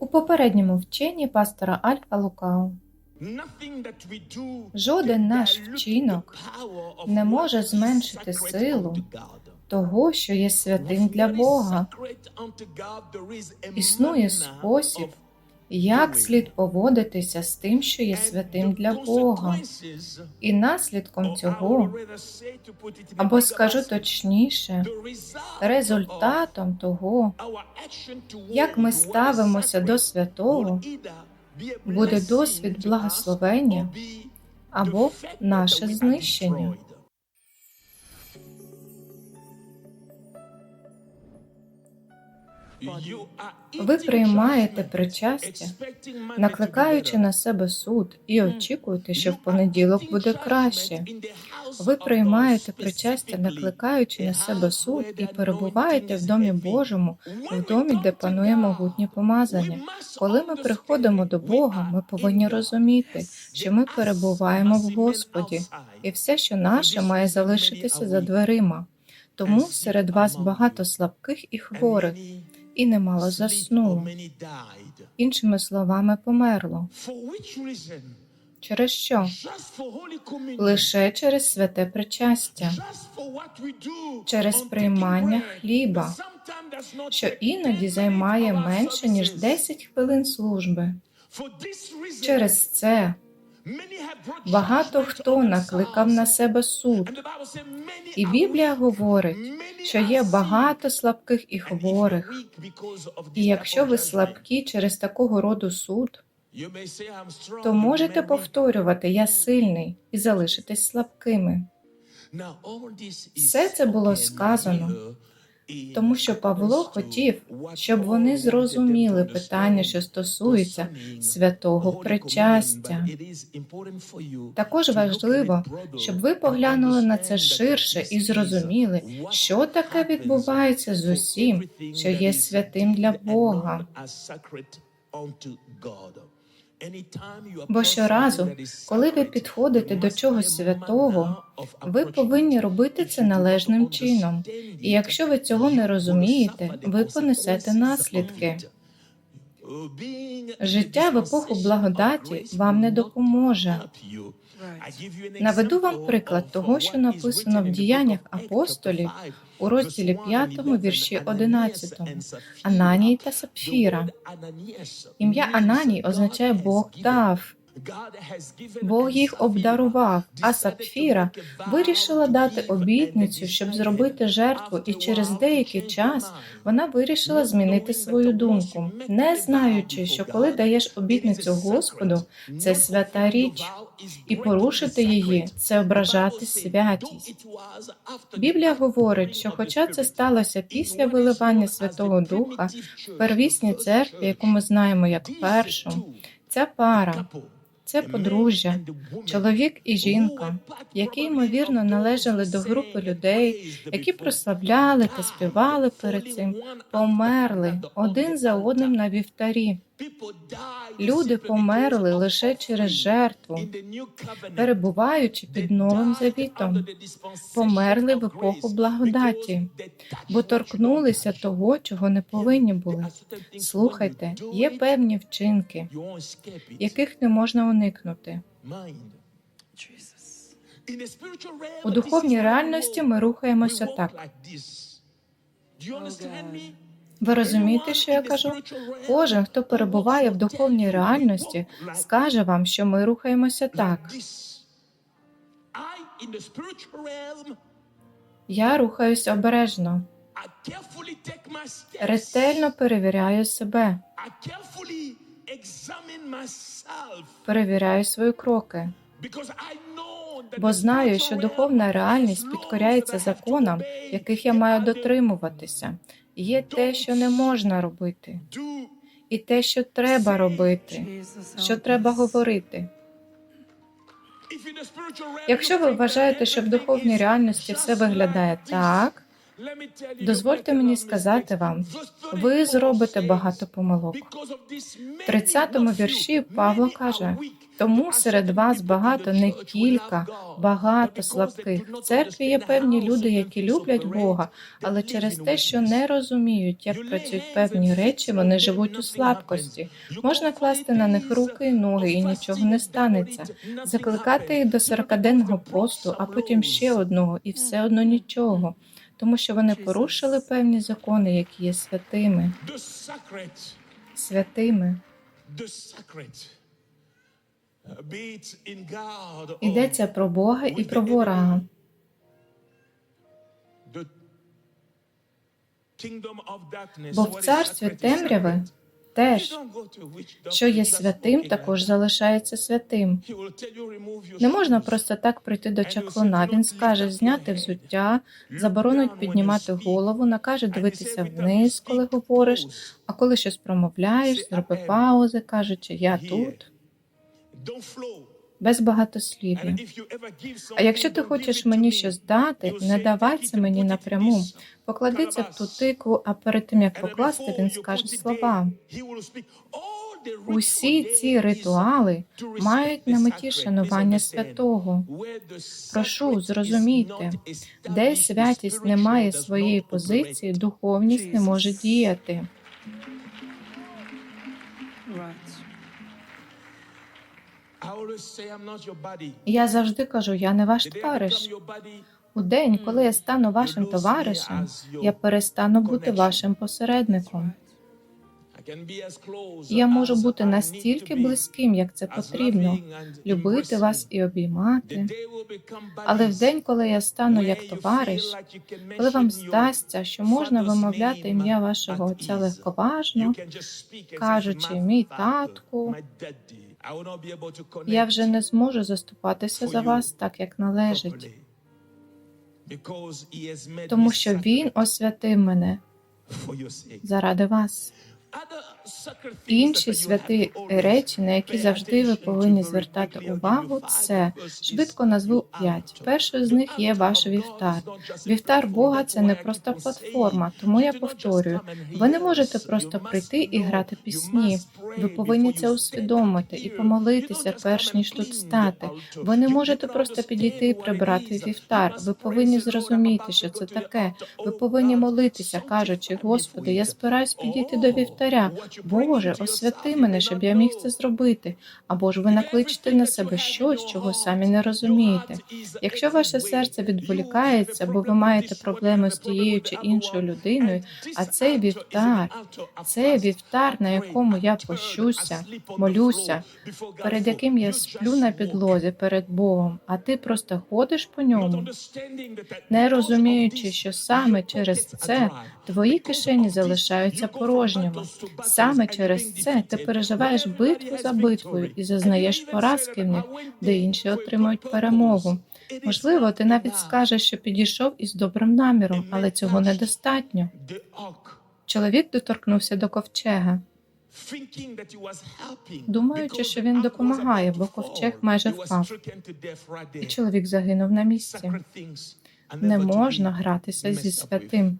У попередньому вченні пастора Альфа Лукау Жоден наш вчинок не може зменшити силу того, що є святим для Бога. Існує спосіб, як слід поводитися з тим, що є святим для Бога. І наслідком цього, або скажу точніше, результатом того, як ми ставимося до святого, буде досвід благословення або наше знищення. Ви приймаєте причастя, накликаючи на себе суд, і очікуєте, що в понеділок буде краще. Ви приймаєте причастя, накликаючи на себе суд, і перебуваєте в домі Божому, в домі, де панує могутнє помазання. Коли ми приходимо до Бога, ми повинні розуміти, що ми перебуваємо в Господі, і все, що наше, має залишитися за дверима. Тому серед вас багато слабких і хворих, і немало заснуло. Іншими словами, померло. Через що? Лише через святе причастя, через приймання хліба, що іноді займає менше ніж 10 хвилин служби. Через це багато хто накликав на себе суд. І Біблія говорить, що є багато слабких і хворих. І якщо ви слабкі через такого роду суд, то можете повторювати Я сильний і залишитись слабкими. Все це було сказано, Тому що Павло хотів, щоб вони зрозуміли питання, що стосується святого причастя. Також важливо, щоб ви поглянули на це ширше і зрозуміли, що таке відбувається з усім, що є святим для Бога. Бо щоразу, коли ви підходите до чогось святого, ви повинні робити це належним чином. І якщо ви цього не розумієте, ви понесете наслідки. Життя в епоху благодаті вам не допоможе. Наведу вам приклад того, що написано в діяннях апостолів у розділі 5, вірші 11. Ананій та Сапфіра. Ім'я Ананій означає Бог дав. Бог їх обдарував, а Сапфіра вирішила дати обітницю, щоб зробити жертву, і через деякий час вона вирішила змінити свою думку, не знаючи, що коли даєш обітницю Господу, це свята річ, і порушити її це ображати святість. Біблія говорить, що, хоча це сталося після виливання Святого Духа в первісній церкві, яку ми знаємо як першу, ця пара. Це подружжя, чоловік і жінка, які ймовірно належали до групи людей, які прославляли та співали перед цим, померли один за одним на вівтарі. Люди померли лише через жертву, перебуваючи під новим завітом, померли в епоху благодаті, бо торкнулися того, чого не повинні були. Слухайте, є певні вчинки, яких не можна уникнути. У духовній реальності ми рухаємося так. Ви розумієте, що я кажу? Кожен, хто перебуває в духовній реальності, скаже вам, що ми рухаємося так. Я рухаюся обережно, ретельно перевіряю себе, перевіряю свої кроки, бо знаю, що духовна реальність підкоряється законам, яких я маю дотримуватися. Є те, що не можна робити, і те, що треба робити, що треба говорити. Якщо ви вважаєте, що в духовній реальності все виглядає так, дозвольте мені сказати вам, ви зробите багато помилок. В 30-му вірші Павло каже: Тому серед вас багато не кілька, багато слабких. В церкві є певні люди, які люблять Бога, але через те, що не розуміють, як працюють певні речі, вони живуть у слабкості. Можна класти на них руки і ноги, і нічого не станеться. Закликати їх до сорокаденного посту, а потім ще одного, і все одно нічого. Тому що вони порушили певні закони, які є святими. Святими. Йдеться про Бога і про ворога. Бо в царстві темряви. Теж, що є святим, також залишається святим. Не можна просто так прийти до чаклуна. Він скаже зняти взуття, заборонить піднімати голову, накаже дивитися вниз, коли говориш. А коли щось промовляєш, зроби паузи, кажучи Я тут. Без багатослів'я. А якщо ти хочеш мені щось дати, не давай це мені напряму. Поклади це в ту тикву, а перед тим як покласти, він скаже слова. Усі ці ритуали мають на меті шанування святого. Прошу, зрозумійте, Де святість не має своєї позиції, духовність не може діяти. Я завжди кажу, я не ваш товариш. У день, коли я стану вашим товаришем, я перестану бути вашим посередником. Я можу бути настільки близьким, як це потрібно, любити вас і обіймати. Але в день, коли я стану як товариш, коли вам здасться, що можна вимовляти ім'я вашого отця легковажно, кажучи, «Мій татку», я вже не зможу заступатися за вас так, як належить, тому що він освятив мене заради вас. Інші святі речі, на які завжди ви повинні звертати увагу, це швидко назву п'ять. Перший з них є ваш вівтар. Вівтар. Бога це не просто платформа, тому я повторюю. Ви не можете просто прийти і грати пісні. Ви повинні це усвідомити і помолитися, перш ніж тут стати. Ви не можете просто підійти і прибрати вівтар. Ви повинні зрозуміти, що це таке. Ви Oh, повинні молитися, кажучи, Господи, я збираюсь підійти до Oh, вівтаря. Bring Боже, освяти мене, щоб я міг це зробити. Або ж ви накличете на себе щось, чого самі не розумієте. Якщо ваше серце відволікається, бо ви маєте проблеми з тією чи іншою людиною, а цей вівтар, цей вівтар, на якому я пощуся, молюся, перед яким я сплю на підлозі перед Богом, а ти просто ходиш по ньому, не розуміючи, що саме через це твої кишені залишаються порожніми. Саме через це ти переживаєш битву за битвою і зазнаєш поразки в них, де інші отримують перемогу. Можливо, ти навіть скажеш, що підійшов із добрим наміром, але цього недостатньо. Чоловік доторкнувся до ковчега, думаючи, що він допомагає, бо ковчег майже впав. і чоловік загинув на місці. Не можна гратися зі святим.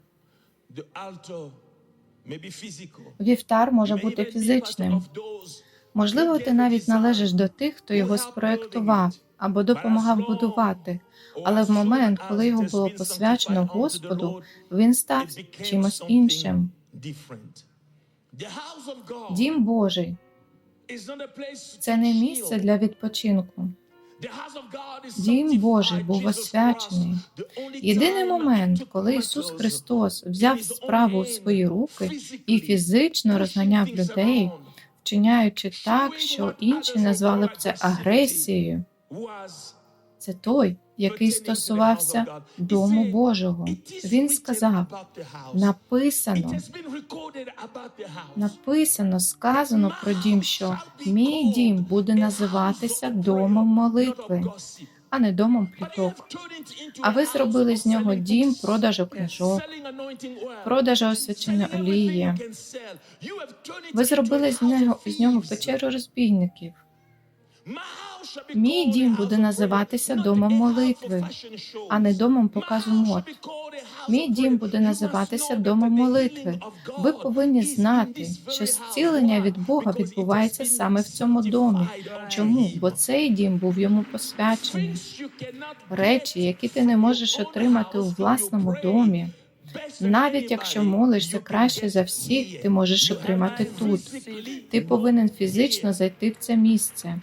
Вівтар може бути фізичним. Можливо, ти навіть належиш до тих, хто його спроектував або допомагав будувати. Але в момент, коли його було посвячено Господу, він став чимось іншим. Дім Божий це не місце для відпочинку. Дім Божий був освячений. Єдиний момент, коли Ісус Христос взяв справу у свої руки і фізично розганяв людей, вчиняючи так, що інші назвали б це агресією, це той, який стосувався дому Божого. Він сказав: написано, написано, сказано про дім, що мій дім буде називатися домом молитви, а не домом пліток. А ви зробили з нього дім продажу книжок, Продажа освяченої олії. Ви зробили з нього з нього печеру розбійників. Мій дім буде називатися домом молитви, а не домом показу мод. Мій дім буде називатися домом молитви. Ви повинні знати, що зцілення від Бога відбувається саме в цьому домі. Чому? Бо цей дім був йому посвячений. Речі, які ти не можеш отримати у власному домі, навіть якщо молишся краще за всіх, ти можеш отримати тут. Ти повинен фізично зайти в це місце.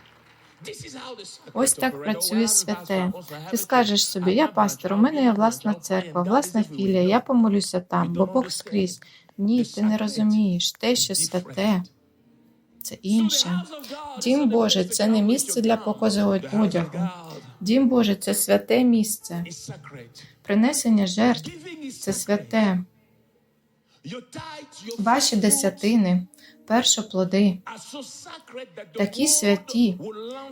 Ось так працює святе. Ти скажеш собі, я пастор, у мене є власна церква, власна філія, я помолюся там, бо Бог скрізь. Ні, ти не розумієш. Те, що святе, це інше. Дім Божий це не місце для показу одягу. Дім Божий це святе місце. Принесення жертв це святе. Ваші десятини, першоплоди, такі святі,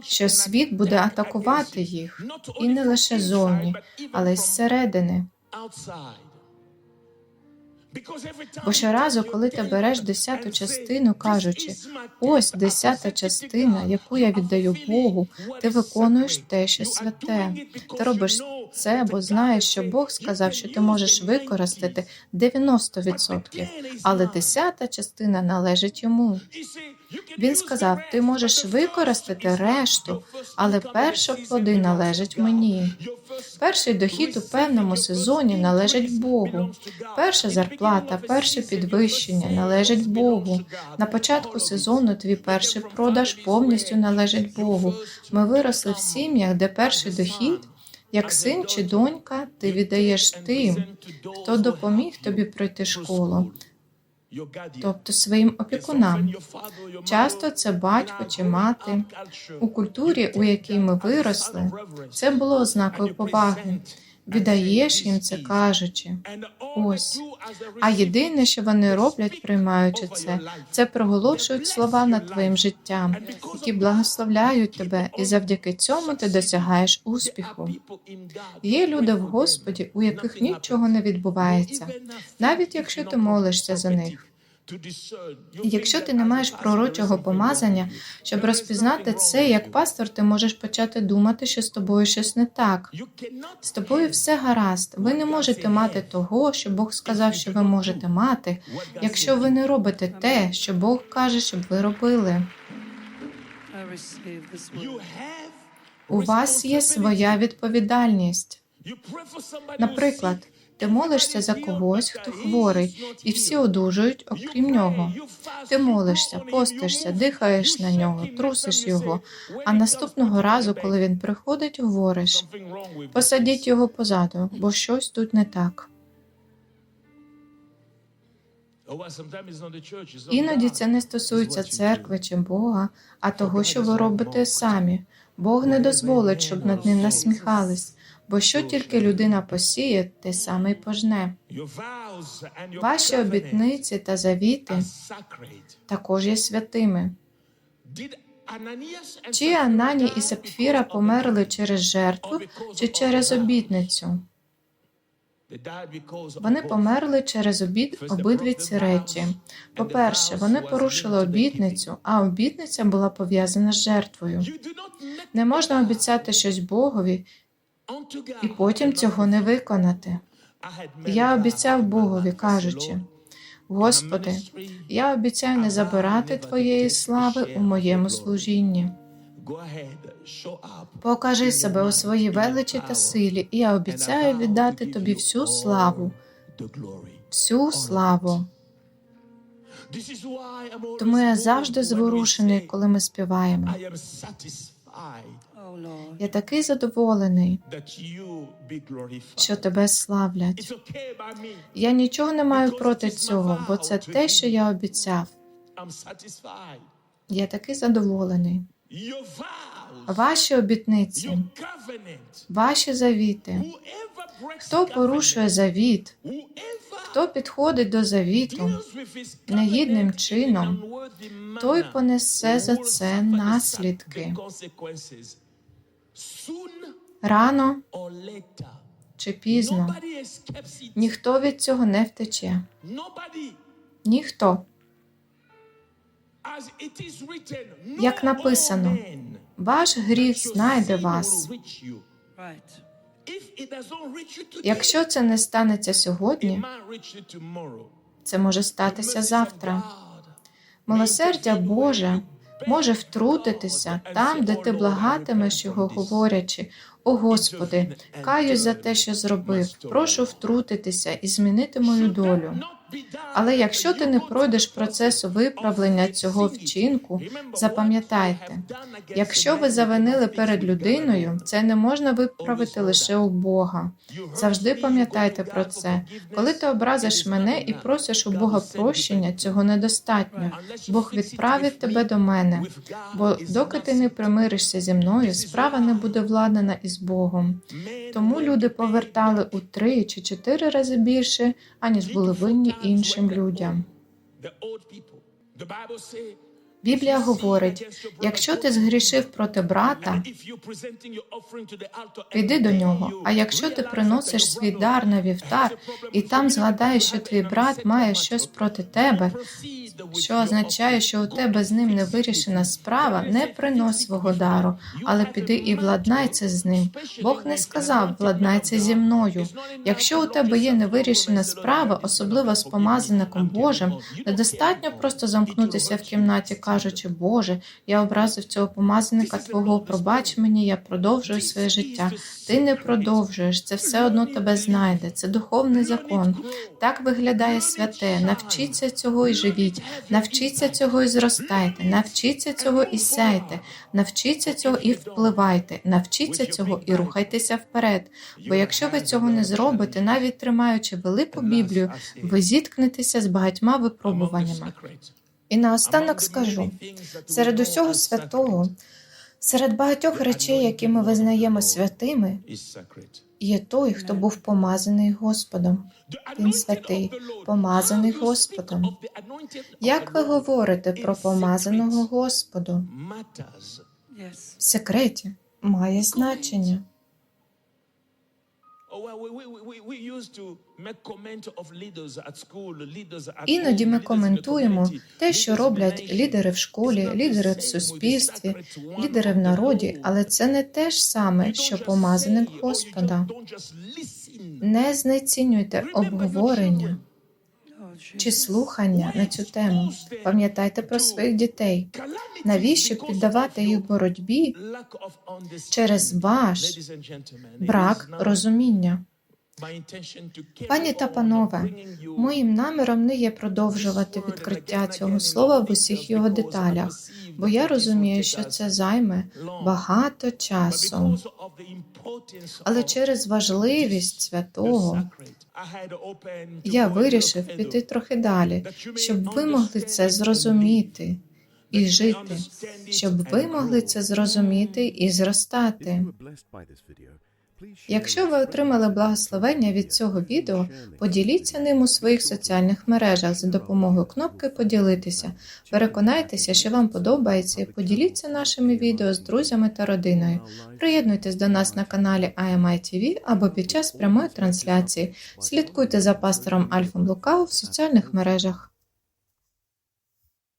що світ буде атакувати їх, і не лише зовні, але й зсередини. Бо щоразу, коли ти береш десяту частину, кажучи, ось десята частина, яку я віддаю Богу, ти виконуєш те, що святе. Ти робиш це, бо знаєш, що Бог сказав, що ти можеш використати 90%, але десята частина належить йому. Він сказав: ти можеш використати решту, але першоплоди належать мені. Перший дохід у певному сезоні належить Богу. Перша зарплата, перше підвищення належить Богу. На початку сезону твій перший продаж повністю належить Богу. Ми виросли в сім'ях, де перший дохід, як син чи донька, ти віддаєш тим, хто допоміг тобі пройти школу, тобто своїм опікунам. Часто це батько чи мати. У культурі, у якій ми виросли, це було ознакою поваги. Віддаєш їм це кажучи. Ось. А єдине, що вони роблять, приймаючи це, це проголошують слова над твоїм життям, які благословляють тебе, і завдяки цьому ти досягаєш успіху. Є люди в Господі, у яких нічого не відбувається, навіть якщо ти молишся за них. Якщо ти не маєш пророчого помазання, щоб розпізнати це, як пастор, ти можеш почати думати, що з тобою щось не так. З тобою все гаразд. Ви не можете мати того, що Бог сказав, що ви можете мати, якщо ви не робите те, що Бог каже, щоб ви робили. У вас є своя відповідальність. Наприклад, ти молишся за когось, хто хворий, і всі одужують, окрім нього. Ти молишся, постишся, дихаєш на нього, трусиш його. А наступного разу, коли він приходить, говориш: посадіть його позаду, бо щось тут не так. Іноді це не стосується церкви чи Бога, а того, що ви робите самі. Бог не дозволить, щоб над ним насміхались, бо що тільки людина посіє, те саме й пожне. Ваші обітниці та завіти також є святими. Чи Анані і Сапфіра померли через жертву чи через обітницю? Вони померли через обід обидві ці речі. По-перше, вони порушили обітницю, а обітниця була пов'язана з жертвою. Не можна обіцяти щось Богові і потім цього не виконати. Я обіцяв Богові, кажучи: Господи, я обіцяю не забирати Твоєї слави у моєму служінні. Покажи себе у своїй величі та силі, і я обіцяю віддати тобі всю славу, всю славу. Тому я завжди зворушений, коли ми співаємо. Я такий задоволений, що тебе славлять. Я нічого не маю проти цього, бо це те, що я обіцяв. Я такий задоволений. Ваші обітниці, ваші завіти. Хто порушує завіт, хто підходить до завіту? негідним чином, той понесе за це наслідки. рано чи пізно. Ніхто від цього не втече. Ніхто. Як написано, Ваш гріх знайде вас. Якщо це не станеться сьогодні, це може статися завтра. Милосердя Боже може втрутитися там, де ти благатимеш його, говорячи: О Господи, каюсь за те, що зробив. Прошу втрутитися і змінити мою долю. Але якщо ти не пройдеш процесу виправлення цього вчинку, запам'ятайте, якщо ви завинили перед людиною, це не можна виправити лише у Бога. Завжди пам'ятайте про це. Коли ти образиш мене і просиш у Бога прощення, цього недостатньо. Бог відправить тебе до мене. Бо доки ти не примиришся зі мною, справа не буде владнана із Богом. Тому люди повертали у три чи чотири рази більше, аніж були винні іншим людям. Біблія говорить: якщо ти згрішив проти брата, піди до нього. А якщо ти приносиш свій дар на вівтар, і там згадаєш, що твій брат має щось проти тебе, що означає, що у тебе з ним не вирішена справа, не принось свого дару, але піди і владнай це з ним. Бог не сказав, владнай це зі мною. Якщо у тебе є невирішена справа, особливо з помазаником Божим, недостатньо просто замкнутися в кімнаті, кажучи, Боже, я образив цього помазаника Твого, пробач мені, я продовжую своє життя. Ти не продовжуєш, це все одно тебе знайде. Це духовний закон. Так виглядає святе. Навчіться цього і живіть, навчіться цього і зростайте, навчіться цього і сяйте, навчіться цього і впливайте, навчіться цього і рухайтеся вперед. Бо якщо ви цього не зробите, навіть тримаючи велику Біблію, ви зіткнетеся з багатьма випробуваннями. І наостанок скажу: серед усього святого, серед багатьох речей, які ми визнаємо святими, є той, хто був помазаний Господом. Він святий, помазаний Господом. Як ви говорите про помазаного Господу? В секреті має значення. Іноді ми коментуємо те, що роблять лідери в школі, лідери в суспільстві, лідери в народі, але це не те ж саме, що помазаник Господа. Не знецінюйте обговорення чи слухання на цю тему. Пам'ятайте про своїх дітей. Навіщо піддавати їх боротьбі через ваш брак розуміння? Пані та панове, моїм наміром не є продовжувати відкриття цього слова в усіх його деталях, бо я розумію, що це займе багато часу. Але через важливість святого я вирішив піти трохи далі, щоб ви могли це зрозуміти і жити, щоб ви могли це зрозуміти і зростати. Якщо ви отримали благословення від цього відео, поділіться ним у своїх соціальних мережах за допомогою кнопки Поділитися. Переконайтеся, що вам подобається, і поділіться нашими відео з друзями та родиною. Приєднуйтесь до нас на каналі IMI TV або під час прямої трансляції. Слідкуйте за пастором Альфом Лукау в соціальних мережах.